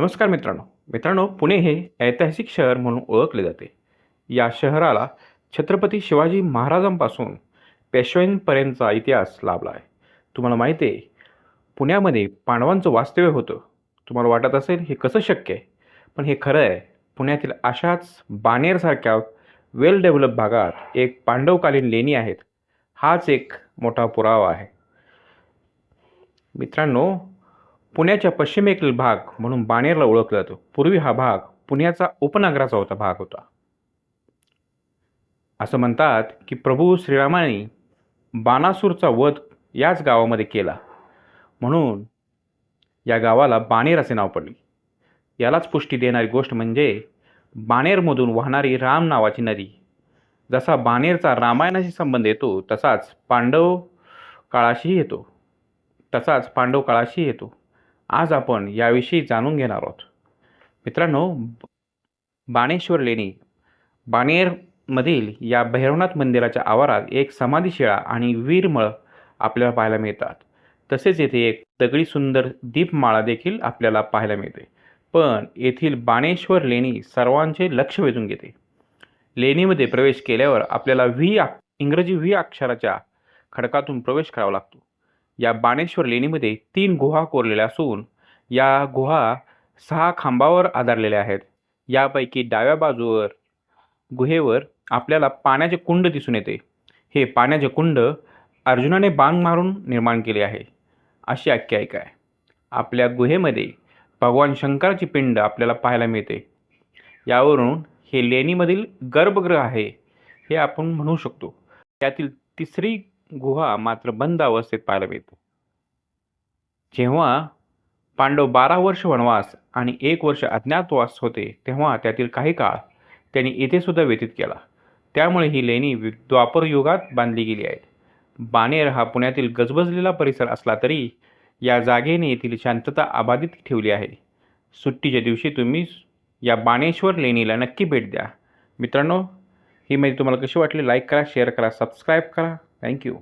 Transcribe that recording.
नमस्कार मित्रांनो. मित्रांनो पुणे हे ऐतिहासिक शहर म्हणून ओळखले जाते. या शहराला छत्रपती शिवाजी महाराजांपासून पेशव्यांपर्यंतचा इतिहास लाभला आहे. तुम्हाला माहिती आहे पुण्यामध्ये पांडवांचं वास्तव्य होतं. तुम्हाला वाटत असेल हे कसं शक्य आहे? पण हे खरं आहे पुण्यातील अशाच बानेरसारख्या वेल डेव्हलप भागात एक पांडवकालीन लेणी आहेत. हाच एक मोठा पुरावा आहे. मित्रांनो पुण्याच्या पश्चिमेकडील भाग म्हणून बाणेरला ओळखला जातो. पूर्वी हा भाग पुण्याचा उपनगराचा होता भाग होता. असं म्हणतात की प्रभू श्रीरामाने बाणासूरचा वध याच गावामध्ये केला. म्हणून या गावाला बाणेर असे नाव पडले. यालाच पुष्टी देणारी गोष्ट म्हणजे बाणेरमधून वाहणारी राम नावाची नदी. जसा बाणेरचा रामायणाशी संबंध येतो तसाच पांडव काळाशीही येतो. तसाच पांडव काळाशी येतो. आज आपण याविषयी जाणून घेणार आहोत. मित्रांनो ब- बाणेश्वर लेणी बाणेरमधील या भैरवनाथ मंदिराच्या आवारात एक समाधीशिळा आणि वीरमळ आपल्याला पाहायला मिळतात. तसेच येथे एक दगडी सुंदर दीपमाळा देखील आपल्याला पाहायला मिळते. पण येथील बाणेश्वर लेणी सर्वांचे लक्ष वेधून घेते. लेणीमध्ये प्रवेश केल्यावर आपल्याला व्ही आ इंग्रजी व्ही अक्षराच्या खडकातून प्रवेश करावा लागतो. या बाणेश्वर लेणीमध्ये तीन गुहा कोरलेल्या असून या गुहा सहा खांबावर आधारलेल्या आहेत. यापैकी डाव्या बाजूवर गुहेवर आपल्याला पाण्याचे कुंड दिसून येते. हे पाण्याचे कुंड अर्जुनाने बाण मारून निर्माण केले आहे. अशी आख्यायिका आहे. आपल्या गुहेमध्ये भगवान शंकराची पिंड आपल्याला पाहायला मिळते. यावरून हे लेणीमधील गर्भगृह आहे हे आपण म्हणू शकतो. त्यातील तिसरी गुहा मात्र बंद अवस्थेत पाहायला मिळते. जेव्हा पांडव बारा वर्ष वनवास आणि एक वर्ष अज्ञातवास होते तेव्हा त्यातील काही काळ त्यांनी येथेसुद्धा व्यतीत केला. त्यामुळे ही लेणी द्वापर युगात बांधली गेली आहेत बाणेर हा पुण्यातील गजबजलेला परिसर असला तरी या जागेने येथील शांतता अबाधित ठेवली आहे. सुट्टीच्या दिवशी तुम्ही या बाणेश्वर लेणीला नक्की भेट द्या. मित्रांनो ही माहिती तुम्हाला कशी वाटली? लाईक करा शेअर करा सबस्क्राईब करा. थँक्यू